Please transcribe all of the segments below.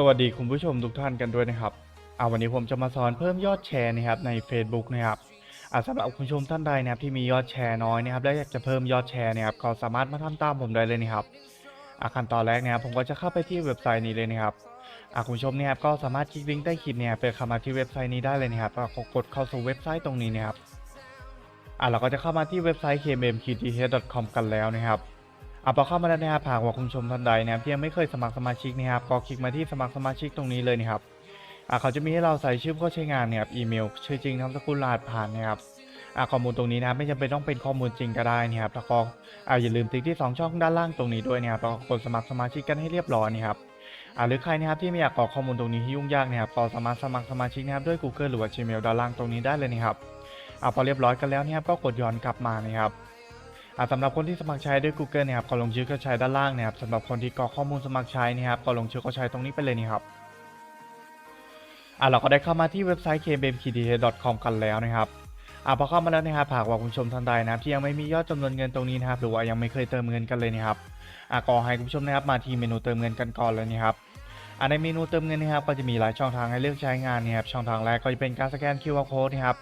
สวัสดีคุณผู้ชมทุกท่านกันด้วยนะครับเอาวันนี้ผมจะมาสอนเพิ่มยอดแชร์นะครับใน Facebook นะครับอาสำหรับคุณผู้ชมท่านใดนะครับที่มียอดแชร์น้อยนะครับและอยากจะเพิ่มยอดแชร์นะครับก็สามารถมาทำตามผมได้เลยนะครับอาขั้นตอนแรกนะครับผมก็จะเข้าไปที่เว็บไซต์นี้เลยนะครับอาคุณผู้ชมเนี่ยครับก็สามารถคลิกลิงก์ใต้คลิปเนี่ยเพื่อเข้ามาที่เว็บไซต์นี้ได้เลยนะครับแล้วก็กดเข้าสู่เว็บไซต์ตรงนี้นะครับอ่าเราก็จะเข้ามาที่เว็บไซต์ kmmqth.com กันแล้วนะครับ อะพอเข้ามาแล้วนะครับหากว่าคุณชมท่านใดนะครับที่ยังไม่เคยสมัครสมาชิกนะครับก็คลิกมาที่สมัครสมาชิกตรงนี้เลยนะครับอะเขาจะมีให้เราใส่ชื่อผู้ใช้งานเนี่ยครับอีเมลชื่อจริงนามสกุลรหัสผ่านนะครับอะข้อมูลตรงนี้นะครับไม่จำเป็นต้องเป็นข้อมูลจริงก็ได้นะครับแล้วก็อะอย่าลืมติ๊กที่สองช่องด้านล่างตรงนี้ด้วยนะครับแล้วก็กดสมัครสมาชิกกันให้เรียบร้อยนะครับอะหรือใครนะครับที่ไม่อยากกรอกข้อมูลตรงนี้ที่ยุ่งยากนะครับก็สามารถสมัครสมาชิกนะครับด้วย Google หรือว่า Gmail ด้านล่างตรงนี้ได้เลยนะครับอะพอเรียบร้อยกันแล้วนะครับก็กดย้อนกลับมานะครับ สำหรับคนที่สมัครใช้ด้วย Google เนะครับก็ลงชื่อเข้าใช้ด้านล่างนะครับสำหรับคนที่กรอกข้อมูลสมัครใช้นะครับก็ลงชื่อเข้าใช้ตรงนี้ไปเลยนี่ครับอ่าเราก็ได้เข้ามาที่เว็บไซต์ kbmkdh.com กันแล้วนะครับอ่าพอเข้ามาแล้วนะครับหากว่าคุณผู้ชมท่านใดนะครับที่ยังไม่มียอดจำนวนเงินตรงนี้นะครับหรือว่ายังไม่เคยเติมเงินกันเลยนะครับอ่าก็ให้คุณผู้ชมนะครับมาที่เมนูเติมเงินกันก่อนเลยนะครับอ่าในเมนูเติมเงินนะครับก็จะมีหลายช่องทางให้เลือกใช้งานนะครับช่องทางแรกก็จะเป็นการสแกน QR code นะครับ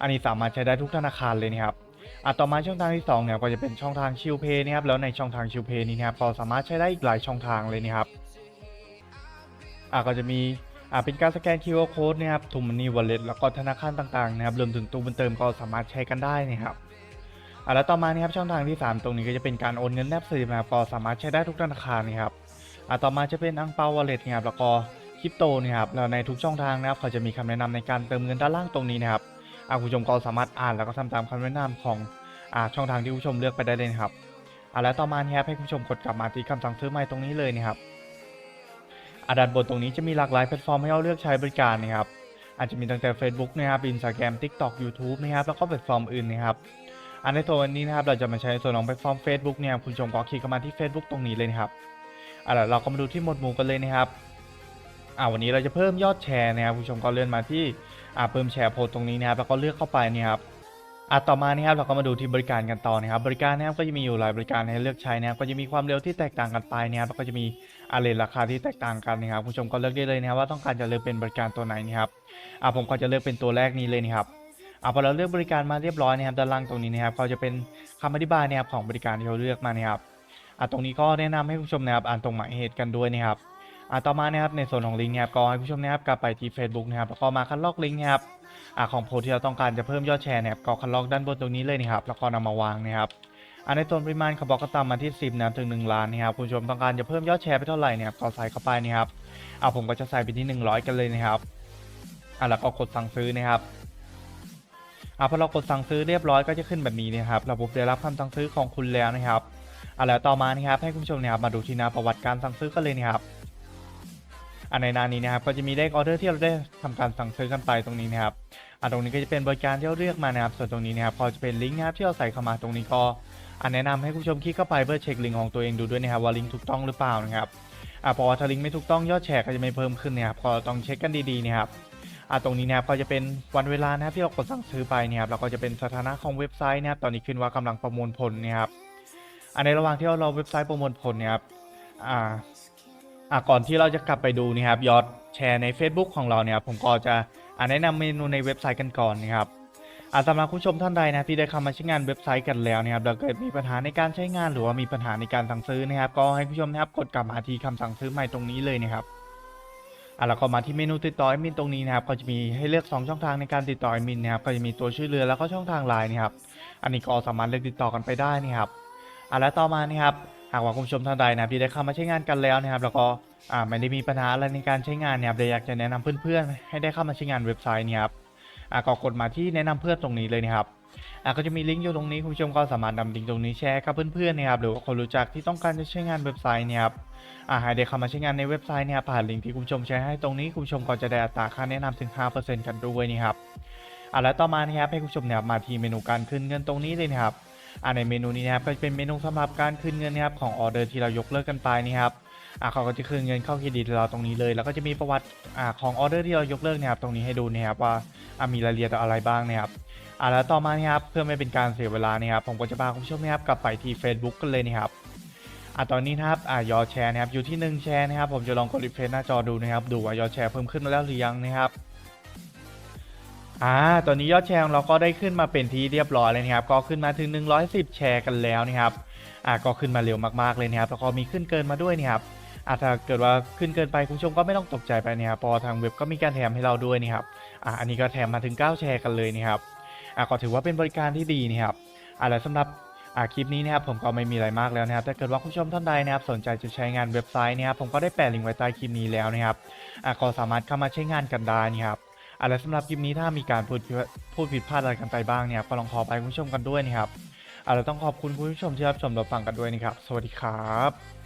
อันนี้สามารถใช้ได้ทุกธนาคารเลยนะครับ อะต่อมาช่องทางที่2เนี่ยก็จะเป็นช่องทางชิลเพย์นะครับแล้วในช่องทางชิลเพย์นี้นะครับก็สามารถใช้ได้อีกหลายช่องทางเลยนะครับอะก็จะมีอะเป็นการสแกน QR code นะครับทูมันนี่วอลเล็ตแล้วก็ธนาคารต่างๆนะครับรวมถึงตู้บุญเติมก็สามารถใช้กันได้นะครับอะแล้วต่อมานี่ครับช่องทางที่ 3 ตรงนี้ก็จะเป็นการโอนเงินแนบสลิปนะครับก็สามารถใช้ได้ทุกธนาคารนะครับอะต่อมาจะเป็นอังเปาวอลเล็ตนะครับแล้วก็คริปโตนะครับแล้วในทุกช่องทางนะครับเขาจะมีคำแนะนำในการเติมเงินด้านล่างตรงนี้นะครับ ผู้ชมก็สามารถอ่านแล้วก็ทำตามคำแนะนำของอ่าช่องทางที่ผู้ชมเลือกไปได้เลยนะครับอ่าแล้วต่อมาเนี่ครับให้คุณผู้ชมกดกลับมาที่คำสั่งซื้อใหม่ตรงนี้เลยนะครับอ่าด้านบนตรงนี้จะมีหลากหลายแพลตฟอร์มให้เราเลือกใช้บริการนะครับอาจจะมีตั้งแต่ Facebook นะครับ Instagram TikTok YouTube นะครับแล้วก็แพลตฟอร์มอื่นนะครับอันในส่วนนี้นะครับเราจะมาใช้ส่วนของแพลตฟอร์ม Facebook เนี่ยคุณผู้ชมก็คลิกเข้ามาที่ Facebook ตรงนี้เลยนะครับอ่าแล้วเราก็มาดูที่หมวดหมู่กันเลยนะครับอ่าวันนี้เราจะเพิ่มยอดแชร์นะครับคุณชมก็เลื่อนมาที่ อ่าเพิ่มแชร์โพสต์ตรงนี้นะครับแล้วก็เลือกเข้าไปนี่ครับอะต่อมานี่ครับเราก็มาดูที่บริการกันต่อนะครับบริการนะครับก็จะมีอยู่หลายบริการให้เลือกใช้นะครับก็จะมีความเร็วที่แตกต่างกันไปนะครับแล้วก็จะมีอาเลนราคาที่แตกต่างกันนะครับคุณผู้ชมก็เลือกได้เลยนะครับว่าต้องการจะเลือกเป็นบริการตัวไหนนะครับอะผมก็จะเลือกเป็นตัวแรกนี้เลยนะครับอะพอเราเลือกบริการมาเรียบร้อยนะครับด้านล่างตรงนี้นะครับก็จะเป็นคำอธิบายนะครับของบริการที่เราเลือกมานะครับอะตรงนี้ก็แนะนำให้ผู้ชมนะครับอ่านตรงหมายเหตุกันด้วยนะครับ อะต่อมานะครับในส่วนของลิงก์นะครับก็ให้ผู้ชมนะครับกลับไปที่ Facebook นะครับแล้วก็มาคัดลอกลิงก์นะครับอ่าของโพสที่เราต้องการจะเพิ่มยอดแชร์เนี่ยก็คัดลอกด้านบนตรงนี้เลยนะครับแล้วก็นำมาวางนะครับอันในส่วนปริมาณเขาบอกก็ตามมาที่ 10นะครับถึง 1 ล้านนะครับคุณผู้ชมต้องการจะเพิ่มยอดแชร์ไปเท่าไหร่เนี่ยก็ใส่เข้าไปนะครับอ่าผมก็จะใส่ไปที่ 100 กันเลยนะครับอ่าแล้วก็กดสั่งซื้อนะครับอ่าพอเรากดสั่งซื้อเรียบร้อยก็จะขึ้นแบบนี้นะครับระบบได้รับคำสั่งซื้อของคุณแล้วนะครับอ่าแล้วต่อมานะครับให้คุณผู้ชมนะครับมาดูที่หน้าประวัติการสั่งซื้อกันเลยนะครับ อันในนานี้นะครับก็จะมีเลขออเดอร์ที่เราได้ทำการสั่งซื้อกันไปตรงนี้นะครับอันตรงนี้ก็จะเป็นบริการที่เราเลือกมานะครับส่วนตรงนี้นะครับพอจะเป็นลิงก์นะครับที่เราใส่เข้ามาตรงนี้ก็อันแนะนำให้ผู้ชมคลิกเข้าไปเพื่อเช็คลิงก์ของตัวเองดูด้วยนะครับว่าลิงก์ถูกต้องหรือเปล่านะครับอ่าเพราะว่าถ้าลิงก์ไม่ถูกต้องยอดแชร์ก็จะไม่เพิ่มขึ้นนะครับก็ต้องเช็คกันดีๆนะครับอ่าตรงนี้นะครับก็จะเป็นวันเวลานะครับที่เรากดสั่งซื้อไปนะครับแล้วก็จะเป็นสถานะของเว็บไซต์นะครับตอนนี้ขึ้นว่ากำลังประมวลผลนะครับอันในระหว่างที่เรารอเว็บไซต์ประมวลผลนี่ยครับอ่า อะก่อนที่เราจะกลับไปดูนะครับยอดแชร์ใน Facebook ของเราเนี่ยผมก็จะอ่าแนะนำเมนูในเว็บไซต์กันก่อนนะครับอ่าสำหรับผู้ชมท่านใดนะที่ได้เข้ามาใช้งานเว็บไซต์กันแล้วนะครับแล้วเกิดมีปัญหาในการใช้งานหรือว่ามีปัญหาในการสั่งซื้อนะครับ ก็ให้ผู้ชมนะครับกดกลับมาที่คำสั่งซื้อใหม่ตรงนี้เลยนะครับอะแล้วก็มาที่เมนูติดต่อแอดมินตรงนี้นะครับก็จะมีให้เลือก 2 ช่องทางในการติดต่อแอดมินนะครับก็จะมีตัวชื่อเรือแล้วก็ช่องทางไลน์นะครับ อันนี้ก็สามารถเลือกติดต่อกันไปได้นะครับอะแล้วต่อมานี่ครับ หากว่าคุณผู้ชมท่านใดนะครับที่ได้เข้ามาใช้งานกันแล้วนะครับแล้วก็อ่าไม่ได้มีปัญหาอะไรในการใช้งานเนี่ยครับเลยอยากจะแนะนำเพื่อนๆให้ได้เข้ามาใช้งานเว็บไซต์เนี่ยครับอ่าก็กดมาที่แนะนำเพื่อนตรงนี้เลยนะครับอ่าก็จะมีลิงก์อยู่ตรงนี้คุณผู้ชมก็สามารถนำลิงก์ตรงนี้แชร์กับเพื่อนๆนะครับหรือว่าคนรู้จักที่ต้องการจะใช้งานเว็บไซต์เนี่ยครับอ่าให้ได้เข้ามาใช้งานในเว็บไซต์เนี่ยผ่านลิงก์ที่คุณผู้ชมแชร์ให้ตรงนี้คุณผู้ชมก็จะได้อัตราค่าแนะนำถึง 5%กันด้วยนี่ครับอ่าแล้วต่อมานะครับให้คุณผู้ชมเนี่ยมาที่เมนูการคืนเงินตรงนี้เลยนะครับ อ่าในเมนูนี้นะครับก็จะเป็นเมนูสำหรับการคืนเงินนะครับของออเดอร์ที่เรายกเลิกกันไปนี่ครับอ่าเขาก็จะคืนเงินเข้าเครดิตเราตรงนี้เลย แล้วก็จะมีประวัติอ่าของออเดอร์ที่เรายกเลิกนะครับตรงนี้ให้ดูนะครับว่าอ่ามีรายละเอียดอะไรบ้างนะครับอ่าแล้วต่อมานี่ครับเพื่อไม่เป็นการเสียเวลานะครับผมก็จะพาคุณผู้ชมนะครับกลับไปที่ Facebook กันเลยนะครับอะตอนนี้นะครับอะยอดแชร์นะครับอยู่ที่หนึ่งแชร์นะครับผมจะลองกดรีเฟรชหน้าจอดูนะครับดูว่ายอดแชร์เพิ่มขึ้นมาแล้วหรือยังนะครับ อ่าตอนนี้ยอดแชร์ของเราก็ได้ขึ้นมาเป็นที่เรียบร้อยเลยนะครับ ก็ขึ้นมาถึง 110 แชร์กันแล้วนะครับ อ่าก็ขึ้นมาเร็วมากๆเลยนะครับ แล้วก็มีขึ้นเกินมาด้วยนะครับอ่าถ้าเกิดว่าขึ้นเกินไปคุณผู้ชมก็ไม่ต้องตกใจไปนะครับพอทางเว็บก็มีการแถมให้เราด้วยนะครับ อ่าอันนี้ก็แถมมาถึง 9 แชร์กันเลยนะครับ อ่าก็ถือว่าเป็นบริการที่ดีนะครับ อ่าแล้วสำหรับอ่าคลิปนี้นะครับผมก็ไม่มีอะไรมากแล้วนะครับถ้าเกิดว่าคุณผู้ชมท่านใดนะครับสนใจจะใช้งานเว็บไซต์นะครับผมก็ได้แปะลิงก์ไว้ใต้คลิปนี้แล้วนะครับอ่าก็สามารถเข้ามาใช้งานกันได้นะครับ อะไรสำหรับคลิปนี้ถ้ามีการพูดผิดพูดผิดพลาดอะไรกันไปบ้างเนี่ยก็ลองขอไปคุณผู้ชมกันด้วยนะครับอะเรต้องขอบคุณคุณผู้ชมที่รับชมรับฟังกันด้วยนะครับ สวัสดีครับ